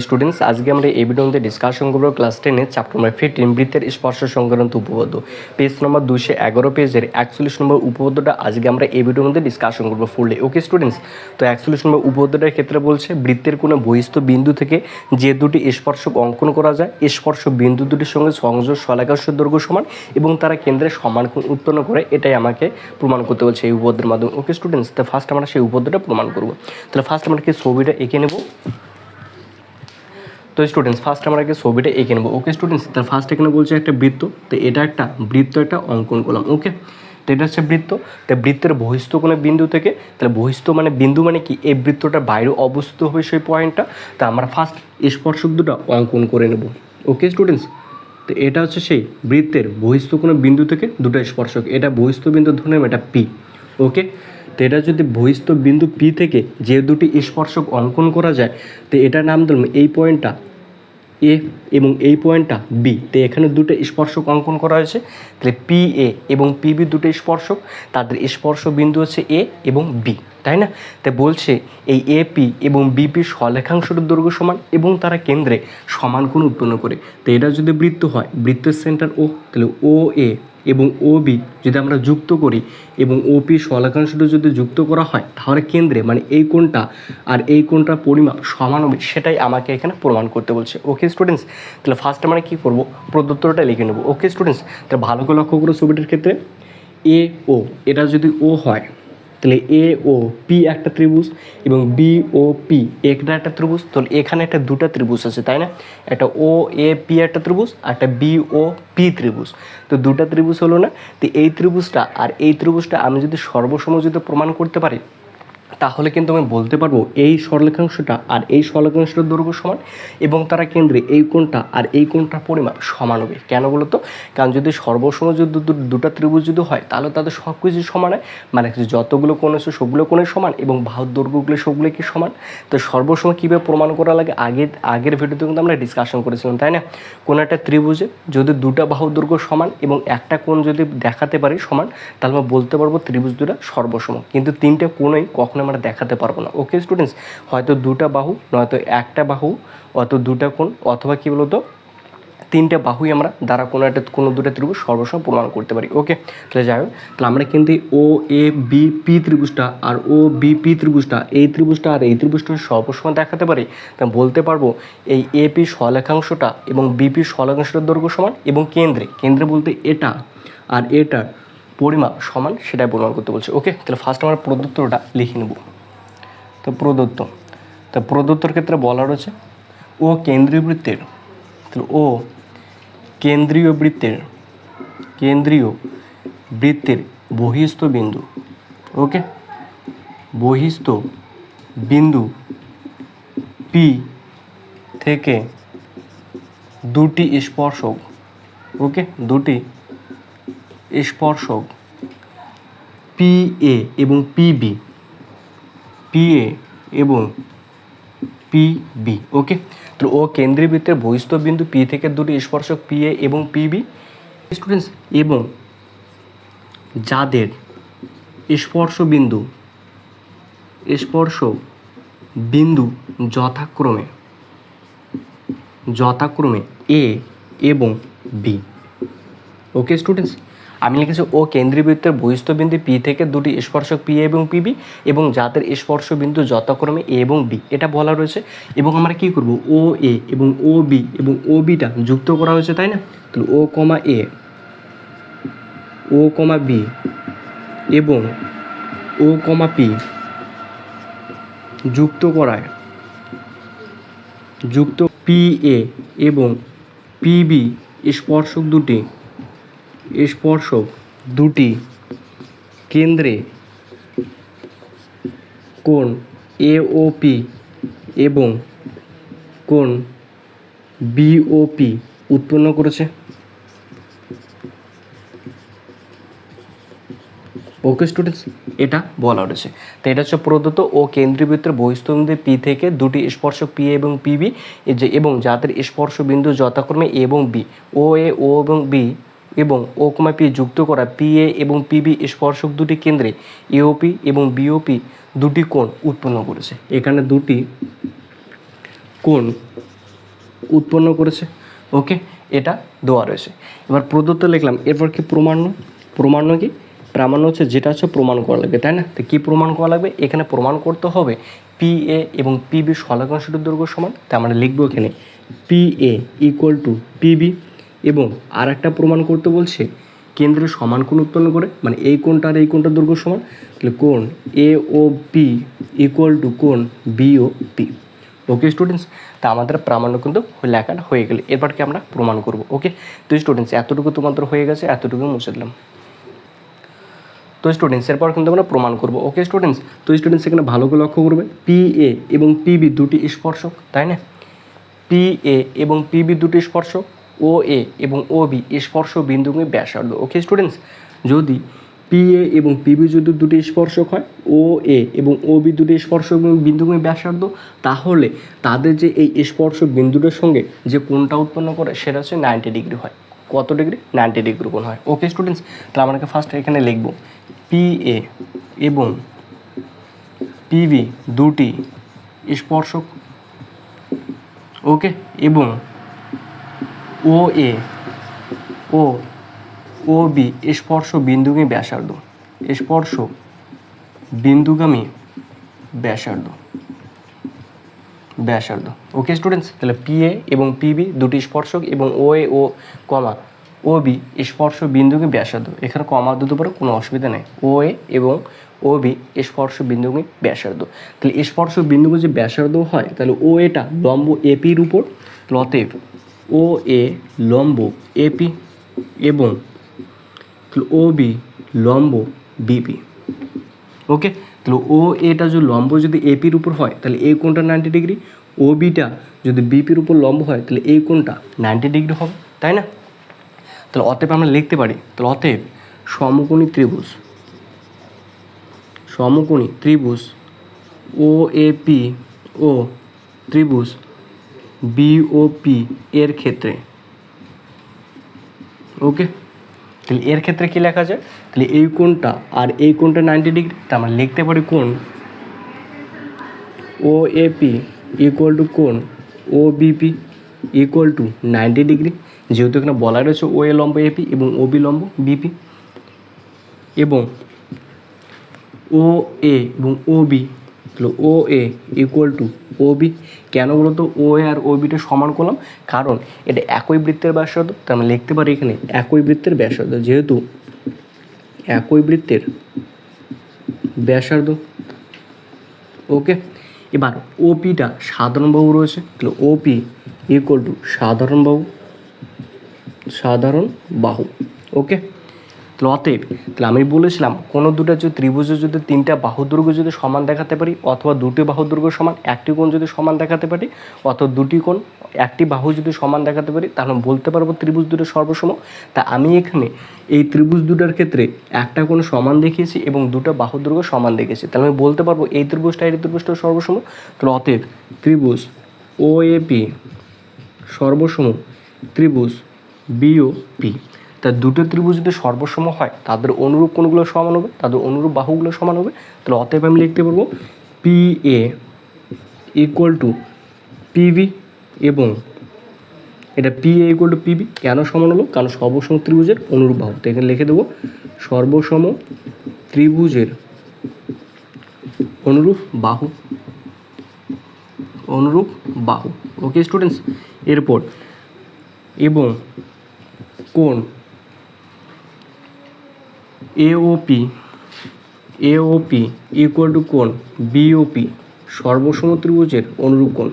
Students আজকে আমরা এই ভিডিওতে ডিসকাশন করব ক্লাস টেনের চ্যাপ্টার নম্বর ফিফটিন বৃত্তের স্পর্শ সংক্রান্ত উপপাদ্য। পেজ নম্বর দুশো এগারো পেজের একচল্লিশ নম্বর উপপাদ্যটা আজকে আমরা এই ভিডিওর মধ্যে ডিসকাশন করব ফুললি ওকে স্টুডেন্টস তো একচল্লিশ নম্বর উপপাদ্যটার ক্ষেত্রে বলছে, বৃত্তের কোনো বহিস্থ বিন্দু থেকে যে দুটি স্পর্শক অঙ্কন করা যায় স্পর্শ বিন্দু দুটির সঙ্গে সংযোগ সলাকাশ দৈর্ঘ্য সমান এবং তারা কেন্দ্রে সমান উৎপন্ন করে, এটাই আমাকে প্রমাণ করতে বলছে এই উপপাদ্যের মাধ্যমে। ওকে স্টুডেন্টস তো ফার্স্ট আমরা সেই উপপাদ্যটা প্রমাণ করব। তাহলে ফার্স্ট আমরা কি ছবিটা এঁকে নেব? তো স্টুডেন্টস ফার্স্ট আমরা আগে ছবিটা এঁকে নেব। ওকে স্টুডেন্টস তার ফার্স্ট এখানে বলছে একটা বৃত্ত, তো এটা একটা বৃত্ত, একটা অঙ্কন করলাম ওকে তো এটা হচ্ছে বৃত্ত, তো বৃত্তের বহিস্থ কোনো বিন্দু থেকে, তাহলে বহিস্থ মানে বিন্দু মানে কি? এই বৃত্তটার বাইরে অবস্থিত হবে সেই পয়েন্টটা তা আমরা ফার্স্ট স্পর্শক দুটো অঙ্কন করে নেব। ওকে স্টুডেন্টস তো এটা হচ্ছে সেই বৃত্তের বহিস্থ কোনো বিন্দু থেকে দুটো স্পর্শক, এটা বহিস্থ বিন্দু ধরে এটা পি ওকে তো এটা যদি বহিস্থ বিন্দু পি থেকে যে দুটি স্পর্শক অঙ্কন করা যায়, তো এটার নাম ধরুন এই পয়েন্টটা এ এবং এই পয়েন্টটা বি তো এখানে দুটো স্পর্শক অঙ্কন করা হয়েছে। তাহলে পি এ এবং পিবি দুটো স্পর্শক, তাদের স্পর্শ বিন্দু হচ্ছে এ এবং বি তাই না? তাই বলছে এই এ পি এবং বিপি সলেখাংশের দৈর্ঘ্য সমান এবং তারা কেন্দ্রে সমান কোণ উৎপন্ন করে। তো এটা যদি বৃত্ত হয়, বৃত্তের সেন্টার ও তাহলে ও এ এবং ওবি যদি আমরা যুক্ত করি এবং ওপি সলাকাংশটা যদি যুক্ত করা হয়, তাহলে কেন্দ্রে মানে এই কোণটা আর এই কোণটার পরিমাপ সমান হবে, সেটাই আমাকে এখানে প্রমাণ করতে বলছে। ওকে স্টুডেন্টস তাহলে ফার্স্ট আমরা কী করব? প্রদত্তরটা লিখে নেব। ওকে স্টুডেন্টস তাহলে ভালো করে লক্ষ্য করো ছবিটির ক্ষেত্রে। এ, ও, এটা যদি ও হয় তাহলে এ ও পি একটা ত্রিভুজ এবং বি ও পি একটা একটা ত্রিভুজ, তাহলে এখানে একটা দুটো ত্রিভুজ আছে, তাই না? একটা ও এ পি একটা ত্রিভুজ, আর একটা বি ও পি ত্রিভুজ। তো দুটো ত্রিভুজ হলো না, তো এই ত্রিভুজটা আর এই ত্রিভুজটা আমি যদি সর্বসময় যদি প্রমাণ করতে পারি তাহলে কিন্তু আমি বলতে পারব এই সরলেখাংশটা আর এই সরলেখাংশটার দৈর্ঘ্য সমান এবং তারা কেন্দ্রে এই কোণটা আর এই কোণটার পরিমাপ সমান হবে। কেন বলতো? কারণ যদি সর্বসময় যদি দুটো ত্রিভুজ যদি হয়, তাহলে তাদের সব কিছু সমান হয়। মানে যতগুলো কোণ আছে সবগুলো কোণে সমান এবং বাহুর দৈর্ঘ্যগুলো সবগুলো কি সমান? তো সর্বসময় কীভাবে প্রমাণ করা লাগে? আগে, আগের ভিডিওতে কিন্তু আমরা ডিসকাশন করেছিলাম, তাই না? কোনো একটা ত্রিভুজে যদি দুটো বাহুর দৈর্ঘ্য সমান এবং একটা কোণ যদি দেখাতে পারি সমান, তাহলে আমরা বলতে পারব ত্রিভুজ দুটা সর্বসম। কিন্তু তিনটে কোণই কখনো আমরা দেখাতে পারব না। ওকে স্টুডেন্টস হয়তো দুটা বাহু, নয়তো একটা বাহু অত দুটা কোণ, অথবা কী বলতো? তিনটে বাহুই আমরা দ্বারা কোনো একটা কোনো দুটো ত্রিভুজ সর্বসম প্রমাণ করতে পারি। ওকে তাহলে যাই হোক, তাহলে আমরা কিন্তু ও এ বি পি ত্রিভুজটা আর ও বি পি ত্রিভুজটা, এই ত্রিভুজটা আর এই ত্রিভুজটা সর্বসম দেখাতে পারি। তা বলতে পারব, এই এ পি সলেখাংশটা এবং বিপি সলেখাংশটার দৈর্ঘ্য সমান এবং কেন্দ্রে। কেন্দ্রে বলতে এটা আর এটার পরিমাপ সমান সেটাই প্রমাণ করতে বলছে। ওকে তাহলে ফার্স্ট আমরা প্রদত্তটা লিখে নেব। তো প্রদত্ত, তো প্রদত্তর ক্ষেত্রে বলা রয়েছে, ও কেন্দ্রীয় বৃত্তের, তাহলে ও কেন্দ্রীয় বৃত্তের কেন্দ্রীয় বৃত্তের বহিস্থ বিন্দু ওকে বহিস্থ বিন্দু পি থেকে দুটি স্পর্শক ওকে দুটি স্পর্শক। পি এ এবং পিবি পি এ এবং পি বি, ওকে? তো ও কেন্দ্রীয় বৃত্তের বহিস্থ বিন্দু পি থেকে দুটি স্পর্শক, পি এ এবং পিবি স্টুডেন্টস এবং যাদের স্পর্শ বিন্দু স্পর্শ বিন্দু যথাক্রমে যথাক্রমে এ এবং বি ওকে স্টুডেন্টস আমি লিখেছি ও কেন্দ্রীয় বৃত্তের বহিস্থ বিন্দু পি থেকে দুটি স্পর্শক পি এবং পিবি এবং যাদের স্পর্শ বিন্দু যথাক্রমে এ এবং বি। এটা বলা রয়েছে। এবং আমরা কি করব? ও, এ এবং ও, বি এবং ও বিটা যুক্ত করা হয়েছে, তাই না? তাহলে ও, কমা, এ। ও, কমা, বি এবং ও, কমা, পি যুক্ত করায়। যুক্ত পি, এ এবং পিবি স্পর্শক দুটি স্পর্শক দুটি কেন্দ্রে কোণ এওপি এবং কোণ বিওপি উৎপন্ন করেছে। ওকে স্টুডেন্টস এটা বলা রয়েছে তো এটা হচ্ছে প্রদত্ত ও কেন্দ্রীয় বৃত্তের পি থেকে দুটি স্পর্শক পি এবং পিবি এবং যাদের স্পর্শ বিন্দু যথাক্রমে এবং বি ও এ ও এবং বি এবং ও কমা পি যুক্ত করা পি এ এবং পিবি স্পর্শক দুটি কেন্দ্রে এওপি এবং বিওপি দুটি কোণ উৎপন্ন করেছে। এখানে দুটি কোণ উৎপন্ন করেছে। ওকে, এটা দেওয়া রয়েছে। এবার প্রদত্ত লিখলাম, এরপর কি প্রমাণ্য প্রমাণ্য কি? প্রামাণ্য হচ্ছে যেটা হচ্ছে প্রমাণ করা লাগবে, তাই না? তো কী প্রমাণ করা লাগবে? এখানে প্রমাণ করতে হবে পি এ এবং পিবি সলাকাংশের দৈর্ঘ্য সমান তা আমরা লিখব এখানে P A equal to PB এবং আর একটা প্রমাণ করতে বলছে, কেন্দ্রে সমান কোণ উৎপন্ন করে মানে এই কোণটা আর এই কোণটার দৈর্ঘ্য সমান, তাহলে কোণ A O P equal to কোণ B O P okay students তা আমাদের প্রামাণ্য কিন্তু লেখাটা হয়ে গেলে। এরপর কি আমরা প্রমাণ করব। ওকে তো স্টুডেন্টস এতটুকু তোমাদের হয়ে গেছে এতটুকু মুছে দিলাম। তো স্টুডেন্টস এরপর কিন্তু আমরা প্রমাণ করব। ওকে স্টুডেন্টস তো স্টুডেন্টস এখানে ভালো করে লক্ষ্য করবে। পি এ এবং পিবি দুটি স্পর্শক, তাই না? পি এ এবং পিবি দুটি স্পর্শক ও এ এবং ও বি স্পর্শ বিন্দুকে ব্যাসার্ধ। ওকে স্টুডেন্টস যদি পি এ এবং পিবি যদি দুটি স্পর্শক হয়, ও এ এবং ও বি দুটি স্পর্শক বিন্দুকে ব্যাসার্ধ, তাহলে তাদের যে এই স্পর্শ বিন্দুটার সঙ্গে যে কোণটা উৎপন্ন করে, সেটা হচ্ছে নাইনটি ডিগ্রি হয়। কত ডিগ্রি নাইনটি ডিগ্রি কোণ হয়। ওকে স্টুডেন্টস তাহলে আমাকে ফার্স্ট এখানে লিখব। পি এ এবং পিবি দুটি স্পর্শক। ওকে এবং ও এ ও ও বি স্পর্শ বিন্দুগামী ব্যাসার্ধ। স্পর্শ বিন্দুগামী ব্যাসার্ধ। ব্যাসার্ধ। ওকে স্টুডেন্টস তাহলে পি এ এবং পিবি দুটি স্পর্শক এবং ও এ ও কমা। ও বি স্পর্শ বিন্দুকে ব্যাসার্ধ। এখানে কমা দিতে পারো কোনো অসুবিধা নেই। ও এ এবং ও বি স্পর্শ বিন্দুকে ব্যাসার্ধ। তাহলে স্পর্শ বিন্দুকে যে ব্যাসার্ধ হয়, তাহলে ও এটা লম্ব এপির উপর অতএব ও এ লম্ব এপি এবং ও বি লম্ব বিপি ওকে? তাহলে ও এটা যদি লম্ব যদি এপির উপর হয়, তাহলে এই কোণটা নাইনটি ডিগ্রি ও বিটা যদি বিপির উপর লম্ব হয়, তাহলে এই কোণটা নাইনটি ডিগ্রি হবে, তাই না? তাহলে অতএব আমরা লিখতে পারি, তাহলে অতএব সমকোণী ত্রিভুজ সমকোণী ত্রিভুজ, ও এ পি ও ত্রিভুজ বিওপি এর ক্ষেত্রে। ওকে তাহলে এর ক্ষেত্রে কী লেখা যায় তাহলে এই কোণটা আর এই কোণটা নাইনটি ডিগ্রি তা আমরা লিখতে পারি কোণ ও এপি ইকুয়াল টু কোণ O BP equal to ninety degree যেহেতু এখানে বলা রয়েছে ও এ লম্ব এপি এবং ও বি লম্ব বিপি এবং ও এ এবং ও বি তাহলে O A equal to O B কেন বলুন তো ও এ আর ও বিটা সমান করলাম? কারণ এটা একই বৃত্তের ব্যাসার্ধ, তার মানে লিখতে পারি এখানে একই বৃত্তের ব্যাসার্ধ। যেহেতু একই বৃত্তের ব্যাসার্ধ ওকে এবার ওপিটা সাধারণ বাহু রয়েছে, তাহলে ওপি ইকুয়াল টু সাধারণ বাহু সাধারণ বাহু ওকে অতএব তাহলে আমি বলেছিলাম, কোনো দুটো যদি ত্রিভুজে যদি তিনটা বাহুদুর্গ যদি সমান দেখাতে পারি, অথবা দুটি বাহুদুর্গ সমান, একটি কোণ যদি সমান দেখাতে পারি, অথবা দুটি কোণ, একটি বাহু যদি সমান দেখাতে পারি, তাহলে বলতে পারব ত্রিভুজ দুটো সর্বসম তা আমি এখানে এই ত্রিভুজ দুটার ক্ষেত্রে একটা কোণ সমান দেখিয়েছি এবং দুটো বাহু দৈর্ঘ্য সমান দেখেছি তাহলে আমি বলতে পারব এই ত্রিভুজটা এই ত্রিভুজটা সর্বসম তাহলে ত্রিভুজ ও এ পি সর্বসম ত্রিভুজ বিও পি তা দুটো ত্রিভুজ যদি সর্বসম হয়, তাদের অনুরূপ কোনগুলো সমান হবে? তাদের অনুরূপ বাহুগুলো সমান হবে? তাহলে অতএব আমি লিখতে পারব P A equal to PB এবং এটা P A equal to PB কেন সমান হলো? কারণ সর্বসম ত্রিভুজের অনুরূপ বাহু। তো এখানে লিখে দেবো, সর্বসম ত্রিভুজের অনুরূপ বাহু। অনুরূপ বাহু। ওকে স্টুডেন্টস এরপর এবং কোণ এওপি এওপি ইকুয়াল টু কোণ বিওপি সর্বসম ত্রিভুজের অনুরূপ কোণ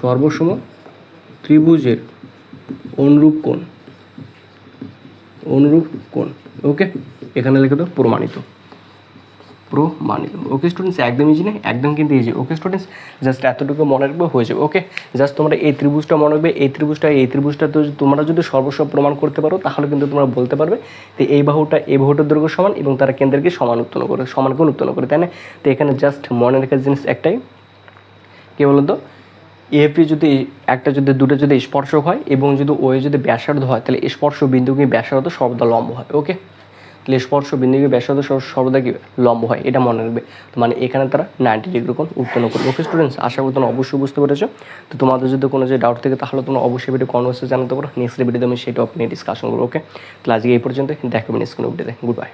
সর্বসম ত্রিভুজের অনুরূপ কোণ অনুরূপ কোণ ওকে এখানে লিখে দাও, প্রমাণিত। প্রমাণিত ওকে স্টুডেন্টস একদম ইজি না একদম কিন্তু ইজি ওকে স্টুডেন্টস জাস্ট এতটুকু মনে রাখবে, হয়ে যাবে। ওকে জাস্ট তোমরা এই ত্রিভুজটা মনে রাখবে, এই ত্রিভুজটা এই ত্রিভুজটা তো তোমরা যদি সর্বস্ব প্রমাণ করতে পারো, তাহলে কিন্তু তোমরা বলতে পারবে যে এই বাহুটা, এই বাহুটার দৈর্ঘ্য সমান এবং তারা কেন্দ্রকে সমান উত্তোলন করে, সমান কোণ উত্তোলন করে, তাই না? তো এখানে জাস্ট মনে রাখার জিনিস একটাই। কী বলুন তো? এপি যদি, একটা যদি, দুটো যদি স্পর্শক হয় এবং যদি ওয়ে যদি ব্যাসার্ধ হয়, তাহলে স্পর্শ বিন্দুকে ব্যাসার্ধ সর্বদা লম্ব হয়। ওকে তাহলে স্পর্শ বিন্দুকে ব্যাসার্ধ সর- সর্বদা কি লম্ব হয়? এটা মনে রাখবে। তো মানে এখানে তারা নাইনটি ডিগ্রি কোণ উত্তীর্ণ করবে। ওকে স্টুডেন্টস আশা করি তোমরা অবশ্যই বুঝতে পেরেছ। তো তোমাদের যদি কোনো যে ডাউট থাকে, তাহলে তোমরা অবশ্যই ভিডিও কনভার্সে জানাতে পারো। নেক্সট ভিডিওতে আমি সেই টপিক নিয়ে ডিসকাশন করব ওকে আজকে এই পর্যন্ত দেখো নেক্সট কোনো ভিডিওতে গুড বাই